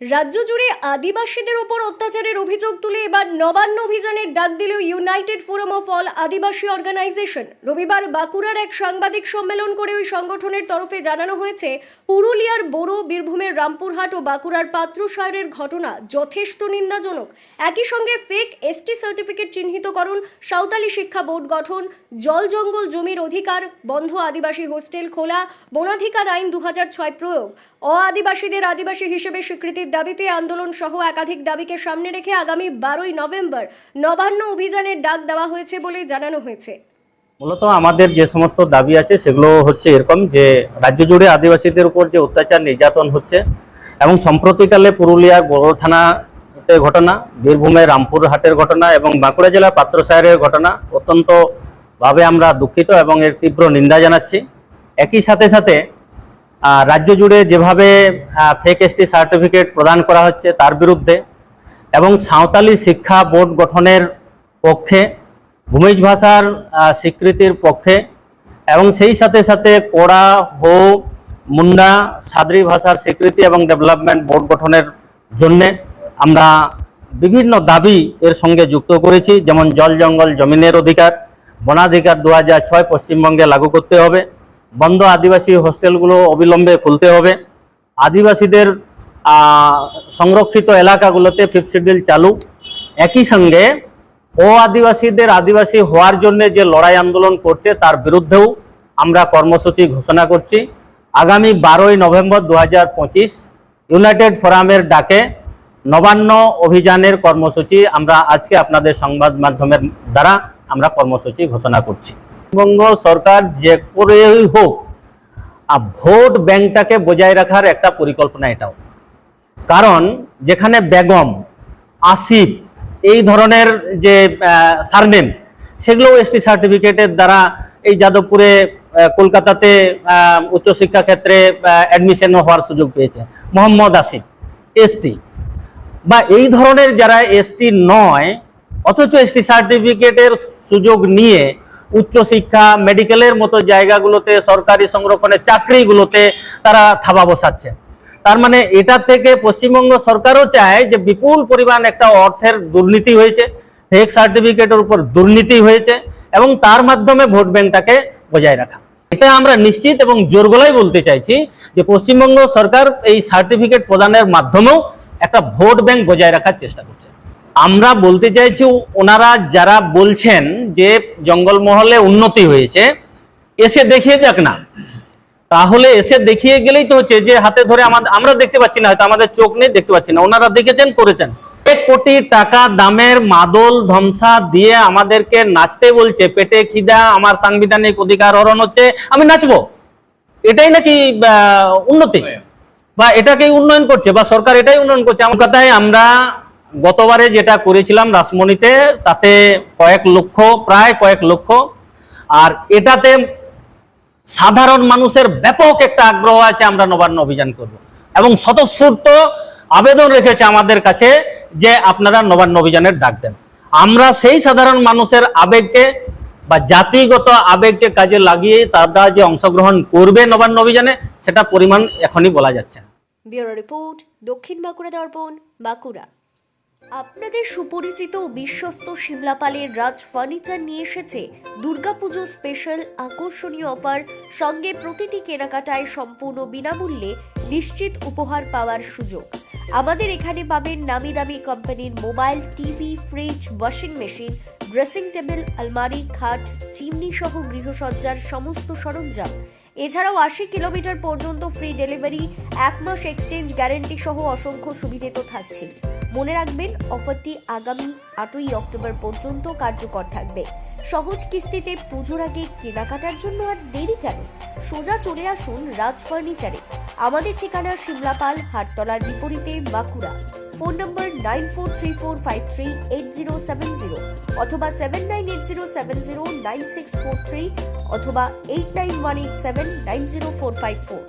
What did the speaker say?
রাজ্য জুড়ে আদিবাসীদের ওপর অত্যাচারের অভিযোগ তুলে এবার নবান্ন অভিযানের ডাক দিল United Forum of All Adivasi organisation রবিবার বাঁকুড়ার এক সাংবাদিক সম্মেলন করে ওই সংগঠনের তরফে জানানো হয়েছে, পুরুলিয়ার বড়, বীরভূমের রামপুরহাট ও বাঁকুড়ার পাত্রসায়রের ঘটনা যথেষ্ট নিন্দাজনক। একই সঙ্গে ফেক এসটি সার্টিফিকেট চিহ্নিতকরণ, সাঁওতালি শিক্ষা বোর্ড গঠন, জল জঙ্গল জমির অধিকার, বন্ধ আদিবাসী হোস্টেল খোলা, বনাধিকার আইন দু প্রয়োগ। অ আদিবাসীদের আদিবাসী হিসেবে স্বীকৃতির দাবিতে আন্দোলন সহ একাধিক দাবিকে সামনে রেখে আগামী বারোই নভেম্বর নবান্ন অভিযানের ডাক দেওয়া হয়েছে বলে জানানো হয়েছে। মূলত আমাদের যে সমস্ত দাবি আছে সেগুলো হচ্ছে এরকম যে রাজ্য জুড়ে আদিবাসীদের উপর যে অত্যাচার, নির্যাতন হচ্ছে এবং সম্প্রতিকালে পুরুলিয়ার বড় থানাতে ঘটনা, বীরভূমের রামপুরহাটের ঘটনা এবং বাঁকুড়া জেলার পাত্রসাহের ঘটনা অত্যন্তভাবে আমরা দুঃখিত এবং এর তীব্র নিন্দা জানাচ্ছি। একই সাথে সাথে রাজ্য জুড়ে যেভাবে ফেক এসটি সার্টিফিকেট প্রদান করা হচ্ছে তার বিরুদ্ধে এবং সাঁওতালি শিক্ষা বোর্ড গঠনের পক্ষে, ভূমিজ ভাষার স্বীকৃতির পক্ষে এবং সেই সাথে সাথে কোড়া, হো মুন্ডা সাদরি ভাষার স্বীকৃতি এবং ডেভেলপমেন্ট বোর্ড গঠনের জন্যে আমরা বিভিন্ন দাবি এর সঙ্গে যুক্ত করেছি, যেমন জল জঙ্গল জমিনের অধিকার, বনাধিকার দু হাজার ছয় পশ্চিমবঙ্গে লাগু করতে হবে। বন্ধ আদিবাসী হোস্টেলগুলো অবিলম্বে খুলতে হবে। আদিবাসীদের সংরক্ষিত এলাকাগুলোতে ফিফথ শিডিউল চালু। একই সঙ্গে ও আদিবাসীদের আদিবাসী হওয়ার জন্য যে লড়াই আন্দোলন করছে তার বিরুদ্ধেও আমরা কর্মসূচি ঘোষণা করছি। আগামী বারোই নভেম্বর দু হাজার পঁচিশ ইউনাইটেড ফোরামের ডাকে নবান্ন অভিযানের কর্মসূচি আমরা আজকে আপনাদের সংবাদ মাধ্যমের দ্বারা আমরা কর্মসূচি ঘোষণা করছি। পশ্চিমবঙ্গ সরকার যে করেই হোক আর ভোট ব্যাংকটাকে বজায় রাখার একটা পরিকল্পনা এটাও। কারণ যেখানে বেগম, আসিফ এই ধরনের যে সারনেম সেগুলো এসটি সার্টিফিকেটের দ্বারা এই যাদবপুরে কলকাতাতে উচ্চশিক্ষা ক্ষেত্রে অ্যাডমিশন হওয়ার সুযোগ পেয়েছে। মোহাম্মদ আসিফ, এসটি। বা এই ধরনের যারা এসটি নয়, অথচ এসটি সার্টিফিকেটের সুযোগ নিয়ে উচ্চশিক্ষা মেডিকেলের মতো জায়গাগুলোতে, সরকারি সংরক্ষণের চাকরিগুলোতে তারা থাবা বসাচ্ছে। তার মানে এটা থেকে পশ্চিমবঙ্গ সরকারও চায় যে বিপুল পরিমাণ একটা অর্থের দুর্নীতি হয়েছে ফেক সার্টিফিকেটের উপর দুর্নীতি হয়েছে, এবং তার মাধ্যমে ভোট ব্যাংকটাকে বজায় রাখা। এটা আমরা নিশ্চিত এবং জোর গলায় বলতে চাইছি যে পশ্চিমবঙ্গ সরকার এই সার্টিফিকেট প্রদানের মাধ্যমেও একটা ভোট ব্যাংক বজায় রাখার চেষ্টা করছে। আমরা বলতে চাইছি ওনারা যারা বলছেন যে জঙ্গলমহলে উন্নতি হয়েছে এসে দেখিয়ে যাক না। তাহলে এসে দেখিয়ে গেলেই তো হচ্ছে যে হাতে ধরে আমাদের আমরা দেখতে পাচ্ছি না হয়তো আমাদের চোখ নেই দেখতে পাচ্ছি না। ওনারা দেখেছেন করেছেন। এক কোটি টাকা দামের মাদল ধ্বংসা দিয়ে আমাদেরকে নাচতে বলছে। পেটে খিদা আমার সাংবিধানিক অধিকার হরণ হচ্ছে আমি নাচবো। এটাই নাকি উন্নতি? বা এটাকেই উন্নয়ন করছে বা সরকার এটাই উন্নয়ন করছে। আমার কথায় আমরা গতবারে যেটা করেছিলাম রাসমণিতে, তাতে কয়েক লক্ষ, প্রায় কয়েক লক্ষ। আর এটাতে সাধারণ মানুষের ব্যাপক একটা আগ্রহ আছে, আমরা নবান্ন অভিযান করব। এবং স্বতঃস্ফূর্ত আবেদন রেখেছে আমাদের কাছে যে আপনারা নবান্ন অভিযানের ডাক দেন। আমরা সেই সাধারণ মানুষের আবেগকে বা জাতিগত আবেগকে কাজে লাগিয়ে তারা যে অংশগ্রহণ করবে নবান্ন অভিযানে, সেটা পরিমাণ এখনই বলা যাচ্ছে না। রিপোর্ট দক্ষিণ বাঁকুড়া দর্পণ বাঁকুড়া। আপনাদের সুপরিচিত বিশ্বস্ত শিমলাপালের রাজ ফার্নিচার নিয়ে এসেছে দুর্গাপুজো স্পেশাল আকর্ষণীয় অফার সঙ্গে প্রতিটি কেনাকাটায় সম্পূর্ণ বিনামূল্যে নিশ্চিত উপহার পাওয়ার সুযোগ। আমাদের এখানে পাবেন নামি দামি কোম্পানির mobile TV fridge washing machine dressing table আলমারি, খাট চিমনি সহ গৃহসজ্জার সমস্ত সরঞ্জাম। এছাড়াও আশি কিলোমিটার পর্যন্ত ফ্রি ডেলিভারি এক মাস এক্সচেঞ্জ গ্যারেন্টি সহ অসংখ্য সুবিধে তো থাকছে মনে রাখবেন অফারটি আগামী আটই অক্টোবর পর্যন্ত কার্যকর থাকবে। সহজ কিস্তিতে পুজোর আগে কেনাকাটার জন্য আর দেরি কেন? সোজা চলে আসুন রাজ ফার্নিচারে আমাদের ঠিকানা শিমলাপাল, হাটতলার বিপরীতে Bankura. Phone number nine four three four five three eight zero seven zero অথবা seven nine eight zero seven zero nine six four three অথবা eight nine one eight seven nine zero four five four.